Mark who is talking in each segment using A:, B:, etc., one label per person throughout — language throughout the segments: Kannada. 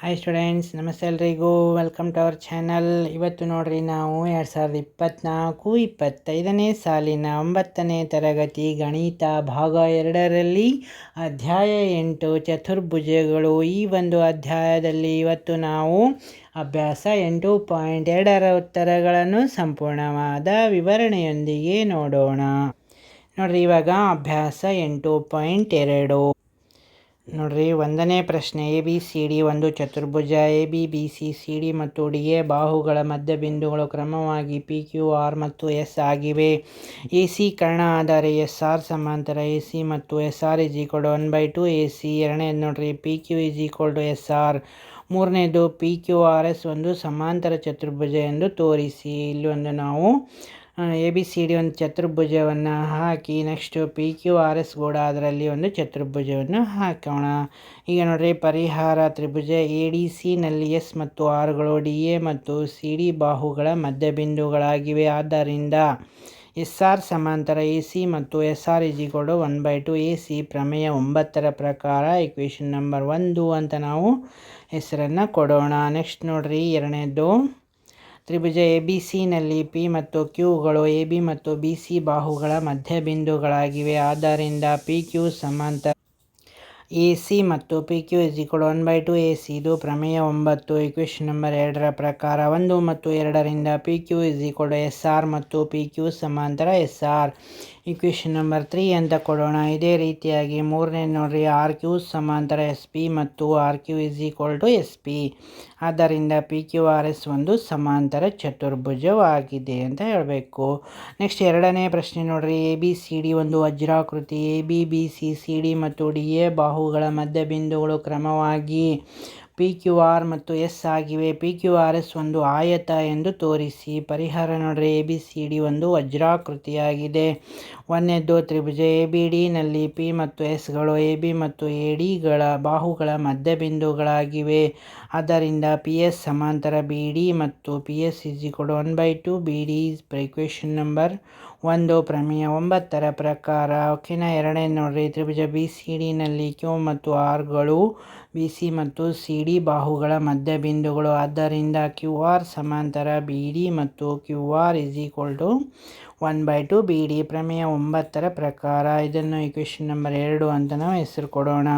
A: ಹಾಯ್ ಸ್ಟೂಡೆಂಟ್ಸ್ ನಮಸ್ತೆ ಎಲ್ರಿಗೂ. ವೆಲ್ಕಮ್ ಟು ಅವರ್ ಚಾನಲ್ ಇವತ್ತು ನೋಡ್ರಿ ನಾವು ಎರಡು ಸಾವಿರದ ಇಪ್ಪತ್ತ್ನಾಲ್ಕು ಇಪ್ಪತ್ತೈದನೇ ಸಾಲಿನ ಒಂಬತ್ತನೇ ತರಗತಿ ಗಣಿತ ಭಾಗ ಎರಡರಲ್ಲಿ ಅಧ್ಯಾಯ ಎಂಟು ಚತುರ್ಭುಜಗಳು ಈ ಒಂದು ಅಧ್ಯಾಯದಲ್ಲಿ ಇವತ್ತು ನಾವು ಅಭ್ಯಾಸ ಎಂಟು ಪಾಯಿಂಟ್ ಎರಡರ ಉತ್ತರಗಳನ್ನು ಸಂಪೂರ್ಣವಾದ ವಿವರಣೆಯೊಂದಿಗೆ ನೋಡೋಣ. ನೋಡ್ರಿ ಇವಾಗ ಅಭ್ಯಾಸ ಎಂಟು ಪಾಯಿಂಟ್ ಎರಡು. ನೋಡ್ರಿ, ಒಂದನೇ ಪ್ರಶ್ನೆ ಎ ಬಿ ಸಿ ಡಿ ಒಂದು ಚತುರ್ಭುಜ A B B C C D ಮತ್ತು ಡಿ ಎ ಬಾಹುಗಳ ಮಧ್ಯಬಿಂದುಗಳು ಕ್ರಮವಾಗಿ ಪಿ ಕ್ಯೂ ಆರ್ ಮತ್ತು ಎಸ್ ಆಗಿವೆ. ಎ ಸಿ ಕರ್ಣ ಆದರೆ ಎಸ್ ಆರ್ ಸಮಾಂತರ ಎ ಸಿ ಮತ್ತು S R is equal one by two A C ಎರಡನೇದು ನೋಡ್ರಿ P Q is equal to S R ಮೂರನೇದು ಪಿ ಕ್ಯೂ ಆರ್ ಎಸ್ ಒಂದು ಸಮಾಂತರ ಚತುರ್ಭುಜ ಎಂದು ತೋರಿಸಿ. ಇಲ್ಲಿ ಒಂದು ನಾವು ಎ ಬಿ ಸಿ ಡಿ ಒಂದು ಚತುರ್ಭುಜವನ್ನು ಹಾಕಿ next P Q R S ಕೂಡ ಅದರಲ್ಲಿ ಒಂದು ಚತುರ್ಭುಜವನ್ನು ಹಾಕೋಣ. ಈಗ ನೋಡಿರಿ, ಪರಿಹಾರ ತ್ರಿಭುಜ ಎ ಡಿ ಸಿನಲ್ಲಿ ಎಸ್ ಮತ್ತು ಆರ್ಗಳು ಡಿ ಎ ಮತ್ತು ಸಿ ಡಿ ಬಾಹುಗಳ ಮಧ್ಯಬಿಂದುಗಳಾಗಿವೆ. ಆದ್ದರಿಂದ ಎಸ್ ಆರ್ ಸಮಾಂತರ ಎ ಸಿ ಮತ್ತು S R ಇಜಿಗಳು one by two A C ಪ್ರಮೇಯ ಒಂಬತ್ತರ ಪ್ರಕಾರ ಇಕ್ವೇಷನ್ ನಂಬರ್ ಒಂದು ಅಂತ ನಾವು ಹೆಸರನ್ನು ಕೊಡೋಣ. ನೆಕ್ಸ್ಟ್ ನೋಡಿರಿ, ಎರಡನೇದು ತ್ರಿಭುಜ ಎ ಬಿ ಸಿನಲ್ಲಿ ಪಿ ಮತ್ತು ಕ್ಯೂಗಳು ಎ ಬಿ ಮತ್ತು ಬಿ ಸಿ ಬಾಹುಗಳ ಮಧ್ಯಬಿಂದುಗಳಾಗಿವೆ. ಆದ್ದರಿಂದ ಪಿ ಕ್ಯೂ ಸಮಾಂತರ ಎ ಸಿ ಮತ್ತು P Q is equal one by two A C. ಇದು ಪ್ರಮೇಯ ಒಂಬತ್ತು ಇಕ್ವೇಷನ್ ನಂಬರ್ ಎರಡರ ಪ್ರಕಾರ ಒಂದು ಮತ್ತು ಎರಡರಿಂದ P Q is equal S R ಮತ್ತು ಪಿ ಕ್ಯೂ ಸಮಾಂತರ S R. Equation number three ಅಂತ ಕೊಡೋಣ. ಇದೇ ರೀತಿಯಾಗಿ ಮೂರನೇ ನೋಡ್ರಿ, ಆರ್ ಕ್ಯೂ ಸಮಾಂತರ ಎಸ್ ಪಿ ಮತ್ತು R Q is equal to S P. ಆದ್ದರಿಂದ ಪಿ ಕ್ಯೂ ಆರ್ ಎಸ್ ಒಂದು ಸಮಾಂತರ ಚತುರ್ಭುಜವಾಗಿದೆ ಅಂತ ಹೇಳಬೇಕು. ನೆಕ್ಸ್ಟ್ ಎರಡನೇ ಪ್ರಶ್ನೆ ನೋಡ್ರಿ. ಎ ಬಿ ಸಿ ಡಿ ಒಂದು ವಜ್ರಾಕೃತಿ. A B B C C D ಮತ್ತು ಡಿ ಎ ಬಾಹುಗಳ ಮಧ್ಯ ಬಿಂದುಗಳು ಕ್ರಮವಾಗಿ ಪಿ ಕ್ಯೂ ಆರ್ ಮತ್ತು ಎಸ್ ಆಗಿವೆ. ಪಿ ಕ್ಯೂ ಆರ್ ಎಸ್ ಒಂದು ಆಯತ ಎಂದು ತೋರಿಸಿ. ಪರಿಹಾರ ನೋಡ್ರಿ. ಎ ಬಿ ಸಿ ಡಿ ಒಂದು ವಜ್ರಾಕೃತಿಯಾಗಿದೆ. ಒಂದನೇದ್ದು ತ್ರಿಭುಜ ಎ ಬಿ ಡಿನಲ್ಲಿ ಪಿ ಮತ್ತು ಎಸ್ಗಳು ಎ ಬಿ ಮತ್ತು ಎ ಡಿಗಳ ಬಾಹುಗಳ ಮಧ್ಯಬಿಂದುಗಳಾಗಿವೆ ಆದ್ದರಿಂದ ಪಿ ಎಸ್ ಸಮಾಂತರ ಬಿ ಡಿ ಮತ್ತು P S is equal one by two B D equation number ಒಂದು. ಪ್ರಮೇಯ ಒಂಬತ್ತರ ಪ್ರಕಾರ ಓಕೆನಾ ಎರಡನೇ ನೋಡ್ರಿ, ತ್ರಿಭುಜ ಬಿ ಸಿ ಡಿನಲ್ಲಿ ಕ್ಯೂ ಮತ್ತು ಆರ್ಗಳು ಬಿ ಸಿ ಮತ್ತು ಸಿ ಡಿ ಬಾಹುಗಳ ಮಧ್ಯಬಿಂದುಗಳು ಆದ್ದರಿಂದ ಕ್ಯೂ ಆರ್ ಸಮಾಂತರ ಬಿ ಡಿ ಮತ್ತು Q R is equal two one by two B D ಪ್ರಮೇಯ ಒಂಬತ್ತರ ಪ್ರಕಾರ ಇದನ್ನು ಇಕ್ವೇಷನ್ ನಂಬರ್ ಎರಡು ಅಂತ ನಾವು ಹೆಸರು ಕೊಡೋಣ.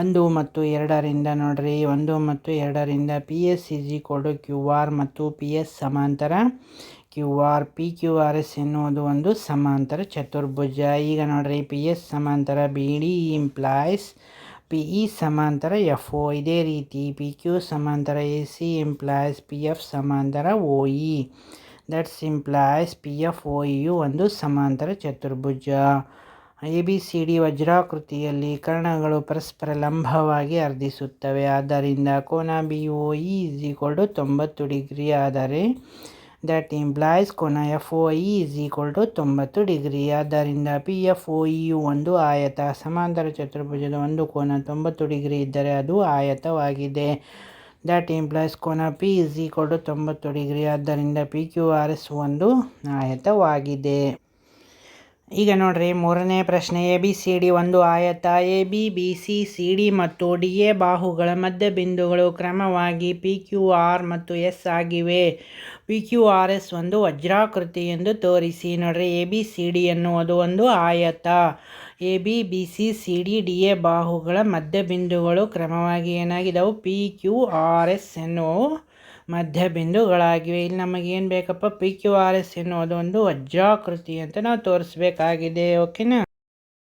A: ಒಂದು ಮತ್ತು ಎರಡರಿಂದ ನೋಡ್ರಿ, ಒಂದು ಮತ್ತು ಎರಡರಿಂದ P S equal to Q R ಮತ್ತು ಪಿ ಎಸ್ ಸಮಾಂತರ Q R P Q R S ಎನ್ನುವುದು ಒಂದು ಸಮಾಂತರ ಚತುರ್ಭುಜ. ಈಗ ನೋಡ್ರಿ ಪಿ ಎಸ್ ಸಮಾಂತರ B D implies P E ಸಮಾಂತರ ಎಫ್ ಒ ಇದೇ ರೀತಿ ಪಿ ಕ್ಯೂ ಸಮಾಂತರ A C implies P F ಸಮಾಂತರ O E that's implies P F O you ಒಂದು ಸಮಾಂತರ ಚತುರ್ಭುಜ. ಎ ಬಿ ಸಿ ಡಿ ವಜ್ರಾಕೃತಿಯಲ್ಲಿ ಕರ್ಣಗಳು ಪರಸ್ಪರ ಲಂಬವಾಗಿ ಅರ್ಧಿಸುತ್ತವೆ. ಆದ್ದರಿಂದ ಕೋನ B O E is equal to ತೊಂಬತ್ತು ಡಿಗ್ರಿ. ಆದರೆ ದಟ್ ಇಂಪ್ಲಾಯ್ಸ್ ಕೋನ F O E is equal to ತೊಂಬತ್ತು ಡಿಗ್ರಿ. ಆದ್ದರಿಂದ ಪಿ ಎಫ್ ಒ ಇಯು ಒಂದು ಆಯತ. ಸಮಾಂತರ ಚತುರ್ಭುಜದ ಒಂದು ಕೋನ ತೊಂಬತ್ತು ಡಿಗ್ರಿ ಇದ್ದರೆ ಅದು ಆಯತವಾಗಿದೆ. ದಟ್ ಇಂಪ್ಲಾಯ್ಸ್ ಕೋನ ಪಿ ಇಸ್ ಈಕ್ವಲ್ ಟು ತೊಂಬತ್ತು ಡಿಗ್ರಿ. ಆದ್ದರಿಂದ ಪಿ ಕ್ಯೂ ಆರ್ ಎಸ್ ಒಂದು ಆಯತವಾಗಿದೆ. ಈಗ ನೋಡ್ರಿ, ಮೂರನೇ ಪ್ರಶ್ನೆ ಎ ಬಿ ಸಿ ಡಿ ಒಂದು ಆಯತ. A B B C C D ಮತ್ತು ಡಿ ಎ ಬಾಹುಗಳ ಮಧ್ಯ ಬಿಂದುಗಳು ಕ್ರಮವಾಗಿ ಪಿ ಕ್ಯೂ ಆರ್ ಮತ್ತು ಎಸ್ ಆಗಿವೆ. ಪಿ ಕ್ಯೂ ಆರ್ ಎಸ್ ಒಂದು ವಜ್ರಾಕೃತಿ ಎಂದು ತೋರಿಸಿ. ನೋಡ್ರಿ ಎ ಬಿ ಸಿ ಡಿ ಎನ್ನುವುದು ಒಂದು ಆಯತ. A, B B, C C, D D, A ಬಾಹುಗಳ ಮಧ್ಯಬಿಂದುಗಳು ಕ್ರಮವಾಗಿ ಏನಾಗಿದ್ದಾವೆ ಪಿ, ಕ್ಯೂ, ಆರ್, ಎಸ್ ಎನ್ನುವು ಮಧ್ಯಬಿಂದುಗಳಾಗಿವೆ. ಇಲ್ಲಿ ನಮಗೇನು ಬೇಕಪ್ಪ? ಪಿ, ಕ್ಯೂ, ಆರ್, ಎಸ್ ಎನ್ನುವುದು ಒಂದು ವಜ್ರಾಕೃತಿ ಅಂತ ನಾವು ತೋರಿಸ್ಬೇಕಾಗಿದೆ, ಓಕೆನಾ?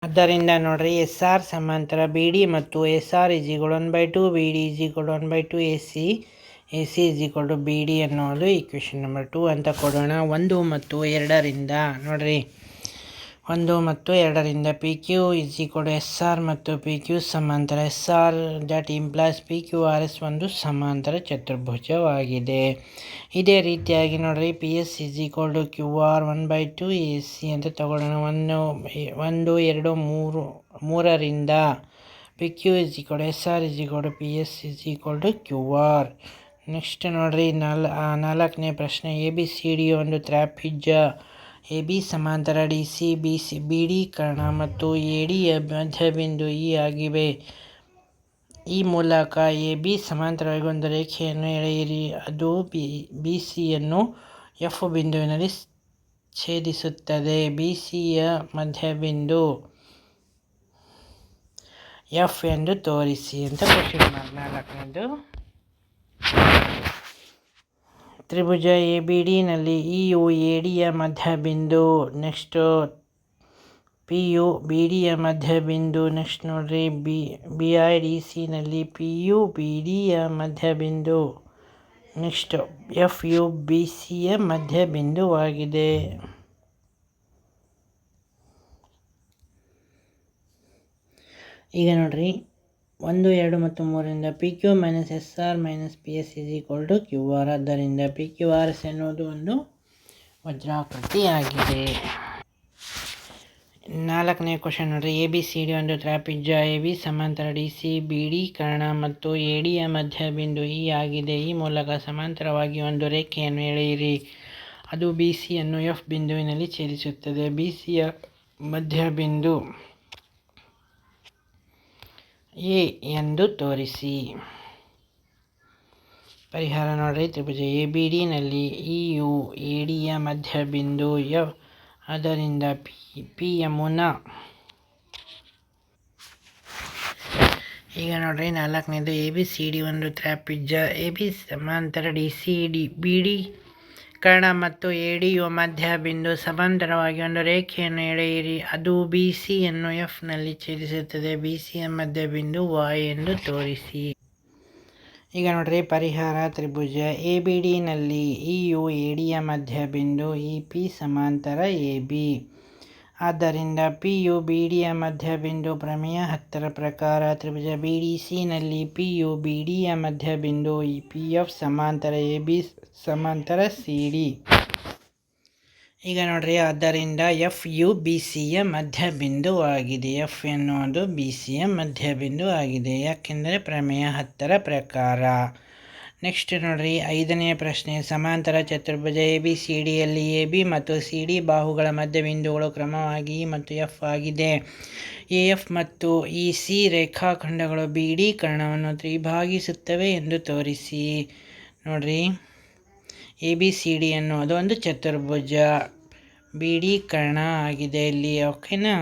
A: ಆದ್ದರಿಂದ ನೋಡ್ರಿ, ಎಸ್, ಆರ್ ಸಮಾಂತರ ಬಿ, ಡಿ ಮತ್ತು S, R ಇಜಿಗಳು one by two, B, D ಇಜಿಗಳು one by two, A, C A, C is to B, D ಅನ್ನೋದು ಈಕ್ವೇಷನ್ ನಂಬರ್ ಟು ಅಂತ ಕೊಡೋಣ. ಒಂದು ಮತ್ತು ಎರಡರಿಂದ, ನೋಡಿರಿ. ಒಂದು ಮತ್ತು ಎರಡರಿಂದ P Q is equal to S R ಮತ್ತು ಪಿ ಕ್ಯೂ ಸಮಾಂತರ S R that implies P Q R S ಒಂದು ಸಮಾಂತರ ಚತುರ್ಭುಜವಾಗಿದೆ. ಇದೇ ರೀತಿಯಾಗಿ ನೋಡಿರಿ P S is equal to Q R one by two A C ಅಂತ ತಗೊಳ್ಳೋಣ. ಒಂದು ಒಂದು, ಎರಡು, ಮೂರು, ಮೂರರಿಂದ P Q is equal S R is equal to P S is equal to Q R next ನೋಡ್ರಿ, ನಾಲ್ ನಾಲ್ಕನೇ ಪ್ರಶ್ನೆ ಎ ಬಿ ಸಿ ಡಿ ಒಂದು ತ್ರಾಪಿಜ್ಜ ಎ, ಬಿ ಸಮಾಂತರ, D, C, B C, B, D Karna ಮತ್ತು ಎ, ಡಿ ಮಧ್ಯಬಿಂದು ಇ ಆಗಿವೆ. ಈ ಮೂಲಕ ಎ, ಬಿ ಸಮಾಂತರವಾಗಿ ಒಂದು ರೇಖೆಯನ್ನು ಎಳೆಯಿರಿ. ಅದು ಬಿ ಬಿ ಸಿಯನ್ನು ಎಫ್ ಬಿಂದುವಿನಲ್ಲಿ ಛೇದಿಸುತ್ತದೆ. ಬಿ ಸಿಯ ಮಧ್ಯಬಿಂದು ಎಫ್ ಎಂದು ತೋರಿಸಿ ಅಂತ ಕ್ವಶನ್ ಮಾರ್ಕ್ ನಾಲ್ಕನೇದು. ತ್ರಿಭುಜ ಎ ಬಿ ಡಿನಲ್ಲಿ ಇ ಯು ಎ ಡಿಯ ಮಧ್ಯಬಿಂದು. ನೆಕ್ಸ್ಟು ಪಿ ಯು ಬಿ ಡಿಯ ಮಧ್ಯಬಿಂದು. ನೆಕ್ಸ್ಟ್ ನೋಡ್ರಿ, ಬಿ ಬಿ ಐ ಡಿ ಸಿನಲ್ಲಿ ಪಿ ಯು ಬಿ ಡಿಯ ಮಧ್ಯಬಿಂದು. ನೆಕ್ಸ್ಟ್ ಎಫ್ ಯು ಬಿ ಸಿಯ ಮಧ್ಯಬಿಂದುವಾಗಿದೆ. ಈಗ ನೋಡ್ರಿ ಒಂದು, ಎರಡು ಮತ್ತು ಮೂರರಿಂದ P Q minus S R minus P S is equal to Q R ಆದ್ದರಿಂದ ಪಿ ಕ್ಯೂ ಆರ್ ಎಸ್ ಎನ್ನುವುದು ಒಂದು ವಜ್ರಾಕೃತಿಯಾಗಿದೆ. ನಾಲ್ಕನೇ ಕ್ವಶನ್ ನೋಡ್ರಿ. ಎ ಬಿ ಸಿ ಡಿ ಒಂದು ತ್ರಾಪಿಜ್ಜ ಎ ಬಿ ಸಮಾಂತರ ಡಿ ಸಿ ಬಿ ಡಿ ಕರ್ಣ ಮತ್ತು ಎ ಡಿಯ ಮಧ್ಯ ಬಿಂದು ಇ ಆಗಿದೆ. ಈ ಮೂಲಕ ಸಮಾಂತರವಾಗಿ ಒಂದು ರೇಖೆಯನ್ನು ಎಳೆಯಿರಿ. ಅದು ಬಿ ಸಿಯನ್ನು ಎಫ್ ಬಿಂದುವಿನಲ್ಲಿ ಛೇದಿಸುತ್ತದೆ. ಬಿ ಸಿಯ ಮಧ್ಯಬಿಂದು ಎ ಎಂದು ತೋರಿಸಿ. ಪರಿಹಾರ ನೋಡ್ರಿ, ತ್ರಿಭುಜ ಎ ಬಿ ಡಿನಲ್ಲಿ ಇ ಯು ಎ ಡಿಯ ಮಧ್ಯಬಿಂದು ಎಫ್ ಅದರಿಂದ ಪಿ ಪಿ ಯಮುನಾ. ಈಗ ನೋಡ್ರಿ, ನಾಲ್ಕನೇದು ಎ ಬಿ ಸಿ ಡಿ ಒಂದು ತ್ರಾಪಿಜ್ಯ ಎ ಬಿ ಸಮಾಂತರ D C D, B D Karna ಮತ್ತು ಎ ಡಿ ಯು ಮಧ್ಯ ಬಿಂದು ಸಮಾಂತರವಾಗಿ ಒಂದು ರೇಖೆಯನ್ನು ಎಳೆಯಿರಿ. ಅದು ಬಿ ಸಿಯನ್ನು ಎಫ್ನಲ್ಲಿ ಛೇದಿಸುತ್ತದೆ. ಬಿ ಸಿಯ ಮಧ್ಯ ಬಿಂದು ವಾಯ್ ಎಂದು ತೋರಿಸಿ. ಈಗ ನೋಡ್ರಿ, ಪರಿಹಾರ ತ್ರಿಭುಜ. ಎ ಬಿ ಡಿನಲ್ಲಿ ಇ ಯು ಎ ಡಿಯ ಮಧ್ಯಬಿಂದು ಇ ಪಿ ಸಮಾಂತರ ಎ ಬಿ. ಆದ್ದರಿಂದ ಪಿ ಯು ಬಿ ಡಿಯ ಮಧ್ಯಬಿಂದು ಪ್ರಮೇಯ ಹತ್ತರ ಪ್ರಕಾರ ತ್ರಿಭುಜ ಬಿ ಡಿ ಸಿನಲ್ಲಿ ಪಿ ಯು ಬಿ ಡಿಯ ಮಧ್ಯಬಿಂದು ಈ ಪಿ ಎಫ್ ಸಮಾಂತರ ಎ ಬಿ ಸಮಾಂತರ ಸಿ ಡಿ. ಈಗ ನೋಡ್ರಿ, ಆದ್ದರಿಂದ ಎಫ್ ಯು ಬಿ ಸಿಯ ಮಧ್ಯಬಿಂದು ಆಗಿದೆ. ಎಫ್ ಎನ್ನುವುದು ಬಿ ಸಿಯ ಮಧ್ಯಬಿಂದು ಆಗಿದೆ. ಯಾಕೆಂದರೆ ಪ್ರಮೇಯ ಹತ್ತರ ಪ್ರಕಾರ ನೆಕ್ಸ್ಟ್ ನೋಡ್ರಿ, ಐದನೇ ಪ್ರಶ್ನೆ. ಸಮಾಂತರ ಚತುರ್ಭುಜ ಎ ಬಿ ಸಿ ಡಿಯಲ್ಲಿ ಎ ಬಿ ಮತ್ತು ಸಿ ಡಿ ಬಾಹುಗಳ ಮಧ್ಯಬಿಂದುಗಳು ಕ್ರಮವಾಗಿ ಇ ಮತ್ತು ಎಫ್ ಆಗಿದೆ. ಎ ಎಫ್ ಮತ್ತು ಇ ಸಿ ರೇಖಾಖಂಡಗಳು ಬಿ ಡಿ ಕರ್ಣವನ್ನು ತ್ರಿಭಾಗಿಸುತ್ತವೆ ಎಂದು ತೋರಿಸಿ. ನೋಡ್ರಿ ಎ ಬಿ ಸಿ ಡಿ ಅನ್ನೋದು ಒಂದು ಚತುರ್ಭುಜ. ಬಿ ಡಿ ಕರ್ಣ ಆಗಿದೆ ಇಲ್ಲಿ ಓಕೆನಾ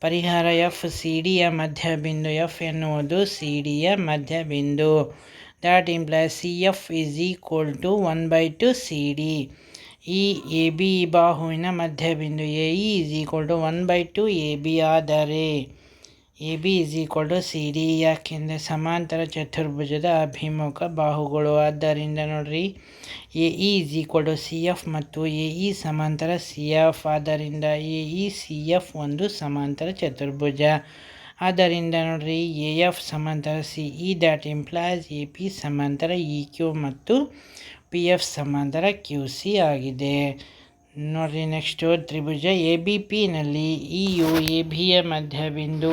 A: ಪರಿಹಾರ ಎಫ್ ಸಿ ಡಿಯ ಮಧ್ಯಬಿಂದು. ಎಫ್ ಎನ್ನುವುದು ಸಿ ಡಿಯ ಮಧ್ಯಬಿಂದು. C F is equal to one by two C D E A B ಬಾಹುವಿನ Madhyabindu A E is equal to one by two A B ಆದರೆ A B is equal to C D ಯಾಕೆಂದರೆ ಸಮಾಂತರ ಚತುರ್ಭುಜದ ಅಭಿಮುಖ ಬಾಹುಗಳು. ಆದ್ದರಿಂದ ನೋಡ್ರಿ A E is equal to C F ಮತ್ತು ಎ ಇ ಸಮಾಂತರ ಸಿ ಎಫ್ ಆದ್ದರಿಂದ ಎ ಇ ಸಿ ಎಫ್ ಒಂದು ಸಮಾಂತರ ಚತುರ್ಭುಜ. ಆದ್ದರಿಂದ ನೋಡ್ರಿ ಎ ಎಫ್ ಸಮಾಂತರ C E that implies A P ಸಮಾಂತರ ಇ ಕ್ಯೂ ಮತ್ತು ಪಿ ಎಫ್ ಸಮಾಂತರ ಕ್ಯೂ ಸಿ ಆಗಿದೆ. ನೋಡಿರಿ ನೆಕ್ಸ್ಟು ತ್ರಿಭುಜ ಎ ಬಿ ಪಿನಲ್ಲಿ ಇ ಯು ಎ ಬಿಯ ಮಧ್ಯಬಿಂದು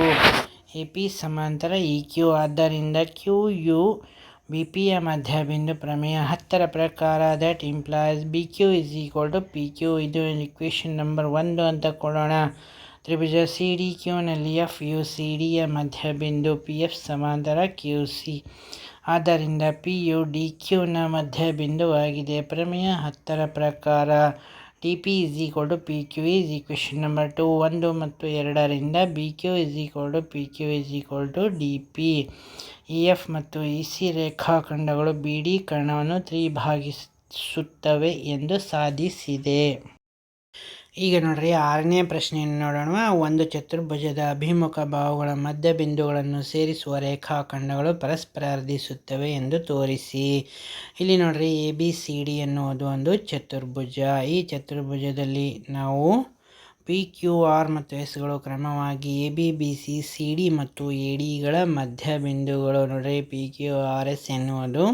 A: ಎ ಪಿ ಸಮಾಂತರ ಇ ಕ್ಯೂ ಆದ್ದರಿಂದ ಕ್ಯೂ ಯು ಬಿ ಪಿಯ ಮಧ್ಯಬಿಂದು ಪ್ರಮೇಯ ಹತ್ತರ ಪ್ರಕಾರ that implies B Q is equal to P Q ಇದು ಇಕ್ವೇಷನ್ ನಂಬರ್ ಒಂದು ಅಂತ ಕೊಡೋಣ. ತ್ರಿಭುಜ ಸಿ ಡಿ ಕ್ಯೂನಲ್ಲಿ ಎಫ್ ಯು ಸಿ ಡಿಯ ಮಧ್ಯಬಿಂದು ಪಿ ಎಫ್ ಸಮಾಂತರ ಕ್ಯೂ ಸಿ. ಆದ್ದರಿಂದ ಪಿ ಯು ಡಿ ಕ್ಯೂನ ಮಧ್ಯಬಿಂದುವಾಗಿದೆ. ಪ್ರಮೇಯ ಹತ್ತರ ಪ್ರಕಾರ D P is equal to P Q is equation number two, ಒಂದು ಮತ್ತು ಎರಡರಿಂದ B Q is equal to P Q is equal to D P. E F ಮತ್ತು ಇ ಸಿ ರೇಖಾಖಂಡಗಳು ಬಿ ಡಿ ಕರ್ಣವನ್ನು ತ್ರಿಭಾಗಿಸುತ್ತವೆ ಎಂದು ಸಾಧಿಸಿದೆ. ಈಗ ನೋಡ್ರಿ ಆರನೇ ಪ್ರಶ್ನೆಯನ್ನು ನೋಡೋಣ. ಒಂದು ಚತುರ್ಭುಜದ ಅಭಿಮುಖ ಬಾಹುಗಳ ಮಧ್ಯ ಬಿಂದುಗಳನ್ನು ಸೇರಿಸುವ ರೇಖಾಖಂಡಗಳು ಪರಸ್ಪರ ಅರ್ಧಿಸುತ್ತವೆ ಎಂದು ತೋರಿಸಿ. ಇಲ್ಲಿ ನೋಡ್ರಿ ಎ ಬಿ ಸಿ ಡಿ ಎನ್ನುವುದು ಒಂದು ಚತುರ್ಭುಜ. ಈ ಚತುರ್ಭುಜದಲ್ಲಿ ನಾವು ಪಿ ಕ್ಯೂ ಆರ್ ಮತ್ತು ಎಸ್ಗಳು ಕ್ರಮವಾಗಿ A B B C C D ಮತ್ತು ಎ ಡಿಗಳ ಮಧ್ಯ ಬಿಂದುಗಳು ನೋಡ್ರಿ ಪಿ ಕ್ಯೂ ಆರ್ ಎಸ್ ಎನ್ನುವುದು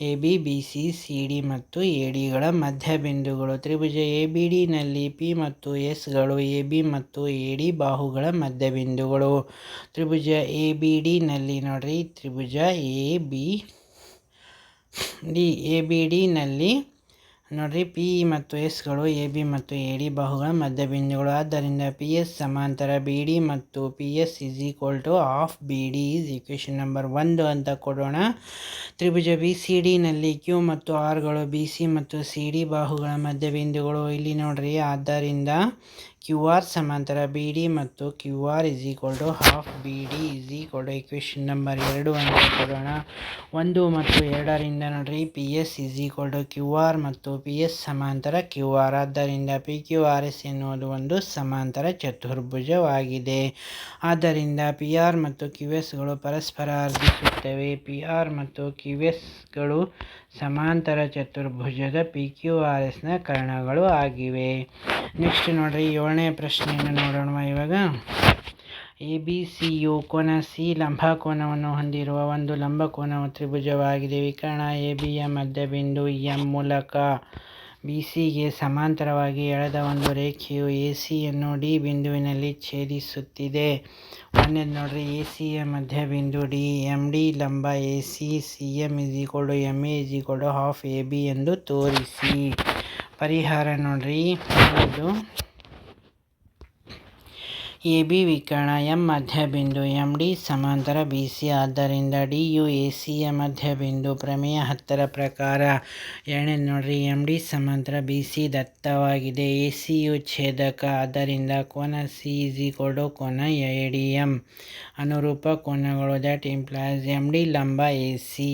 A: A B B C C D ಮತ್ತು ಎ ಡಿಗಳ ಮಧ್ಯ ಬಿಂದುಗಳು ತ್ರಿಭುಜ ಎ ಬಿ ಡಿನಲ್ಲಿ ಪಿ ಮತ್ತು ಎಸ್ಗಳು ಎ ಬಿ ಮತ್ತು ಎ ಡಿ ಬಾಹುಗಳ ಮಧ್ಯ ಬಿಂದುಗಳು ತ್ರಿಭುಜ ಎ ಬಿ ಡಿನಲ್ಲಿ ನೋಡ್ರಿ, ತ್ರಿಭುಜ A B D A B ಡಿನಲ್ಲಿ ನೋಡ್ರಿ ಪಿ ಇ ಮತ್ತು ಎಸ್ಗಳು ಎ ಬಿ ಮತ್ತು ಎ ಡಿ ಬಾಹುಗಳ ಮಧ್ಯಬಿಂದುಗಳು. ಆದ್ದರಿಂದ ಪಿ ಎಸ್ ಸಮಾಂತರ ಬಿ ಡಿ ಮತ್ತು P S is equal to half B D is equation number ಒಂದು ಅಂತ ಕೊಡೋಣ. ತ್ರಿಭುಜ ಬಿ ಸಿ ಡಿನಲ್ಲಿ ಕ್ಯೂ ಮತ್ತು ಆರ್ಗಳು ಬಿ ಸಿ ಮತ್ತು ಸಿ ಡಿ ಬಾಹುಗಳ ಮಧ್ಯಬಿಂದುಗಳು. ಇಲ್ಲಿ ನೋಡ್ರಿ, ಆದ್ದರಿಂದ ಕ್ಯೂ ಆರ್ ಸಮಾಂತರ ಬಿ ಡಿ ಮತ್ತು Q R is equal to half B D is equal to equation number ಎರಡು ಅಂತ ಕೊಡೋಣ. ಒಂದು ಮತ್ತು ಎರಡರಿಂದ ನೋಡಿರಿ, P S is equal to Q R ಮತ್ತು ಪಿ ಎಸ್ ಸಮಾಂತರ ಕ್ಯೂ ಆರ್ ಆದ್ದರಿಂದ ಪಿ ಕ್ಯೂ ಆರ್ ಎಸ್ ಎನ್ನುವುದು ಒಂದು ಸಮಾಂತರ ಚತುರ್ಭುಜವಾಗಿದೆ. ಆದ್ದರಿಂದ ಪಿ ಆರ್ ಮತ್ತು ಕ್ಯೂ ಎಸ್ಗಳು ಪರಸ್ಪರ ಅರ್ಧಿಸುತ್ತವೆ ಪಿ ಆರ್ ಮತ್ತು ಕ್ಯೂ ಎಸ್ಗಳು ಸಮಾಂತರ ಚತುರ್ಭುಜದ ಪಿ ಕ್ಯೂ ಆರ್ ಎಸ್ನ ಕರ್ಣಗಳು ಆಗಿವೆ. ನೆಕ್ಸ್ಟ್ ನೋಡ್ರಿ, ಏಳನೇ ಪ್ರಶ್ನೆಯನ್ನು ನೋಡೋಣ ಇವಾಗ. ಎ, ಬಿ, ಸಿ, ಯು ಕೋನ ಸಿ ಲಂಬಕೋನವನ್ನು ಹೊಂದಿರುವ ಒಂದು ಲಂಬಕೋನವು ತ್ರಿಭುಜವಾಗಿದೆ. ವಿಕರ್ಣ ಎ ಬಿಯ ಮಧ್ಯಬಿಂದು ಎಂ ಮೂಲಕ ಬಿ ಸಿಗೆ ಸಮಾಂತರವಾಗಿ ಎಳೆದ ಒಂದು ರೇಖೆಯು ಎ ಸಿಯನ್ನು ಡಿ ಬಿಂದುವಿನಲ್ಲಿ ಛೇದಿಸುತ್ತಿದೆ. ಒಂದೇ ನೋಡ್ರಿ ಎ ಸಿಯ ಮಧ್ಯಬಿಂದು ಡಿ ಎಂ ಡಿ ಲಂಬ A C C M is equal M A is equal half A B ಎಂದು ತೋರಿಸಿ. ಪರಿಹಾರ ನೋಡ್ರಿ ಇದು ಎ ಬಿ ವಿಕರ್ಣ, ಎಂ ಮಧ್ಯಬಿಂದು ಎಂ ಡಿ ಸಮಾಂತರ ಬಿ ಸಿ. ಆದ್ದರಿಂದ ಡಿ ಯು ಎ ಸಿಯ ಮಧ್ಯಬಿಂದು ಪ್ರಮೇಯ ಹತ್ತರ ಪ್ರಕಾರ ಎಣೆ ನೋಡ್ರಿ ಎಂ ಡಿ ಸಮಾಂತರ ಬಿ ಸಿ ದತ್ತವಾಗಿದೆ. ಎ ಸಿ ಯು ಛೇದಕ, ಆದ್ದರಿಂದ ಕೋನ ಸಿ ಇಸ್ ಟು ಕೋನ ಎ ಡಿ ಎಂ. ಅನುರೂಪ ಕೋನಗಳು ದಟ್ ಇಂಪ್ಲಾಯ್ಸ್ ಎಂ ಡಿ ಲಂಬ ಎ ಸಿ.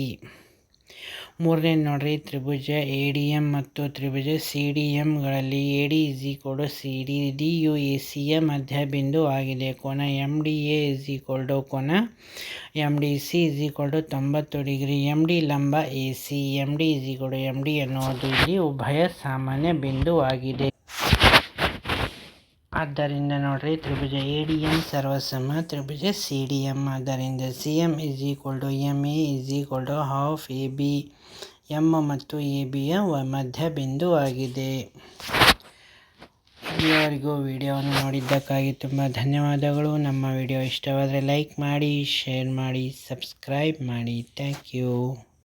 A: ಮೂರನೇ ನೋಡ್ರಿ, ತ್ರಿಭುಜ ಎ ಡಿ ಎಂ ಮತ್ತು ತ್ರಿಭುಜ C D ಎಮ್ಗಳಲ್ಲಿ A D is equal C D D you A ಮಧ್ಯ ಮಧ್ಯಬಿಂದು ಆಗಿದೆ. ಕೋನ M D A is equal to ಕೋನ M D C is equal to ತೊಂಬತ್ತು ಡಿಗ್ರಿ. ಎಂ ಡಿ ಲಂಬ A C M D is equal to M D ಎನ್ನುವುದು ಇಲ್ಲಿ ಉಭಯ ಸಾಮಾನ್ಯ ಬಿಂದುವಾಗಿದೆ ಆದ್ದರಿಂದ ನೋಡ್ರಿ, ತ್ರಿಭುಜ ಎ ಡಿ ಎಂ ಸರ್ವಸಮ, ತ್ರಿಭುಜ ಸಿ ಡಿ ಎಂ ಆದ್ದರಿಂದ C M is equal to M A is equal to half A B M ಮತ್ತು ಎ ಬಿಯ ಮಧ್ಯ ಬಿಂದುವಾಗಿದೆ ಇಲ್ಲಿಯವರೆಗೂ ವಿಡಿಯೋವನ್ನು ನೋಡಿದ್ದಕ್ಕಾಗಿ ತುಂಬ ಧನ್ಯವಾದಗಳು. ನಮ್ಮ ವಿಡಿಯೋ ಇಷ್ಟವಾದರೆ ಲೈಕ್ ಮಾಡಿ, ಶೇರ್ ಮಾಡಿ, ಸಬ್ಸ್ಕ್ರೈಬ್ ಮಾಡಿ. Thank you.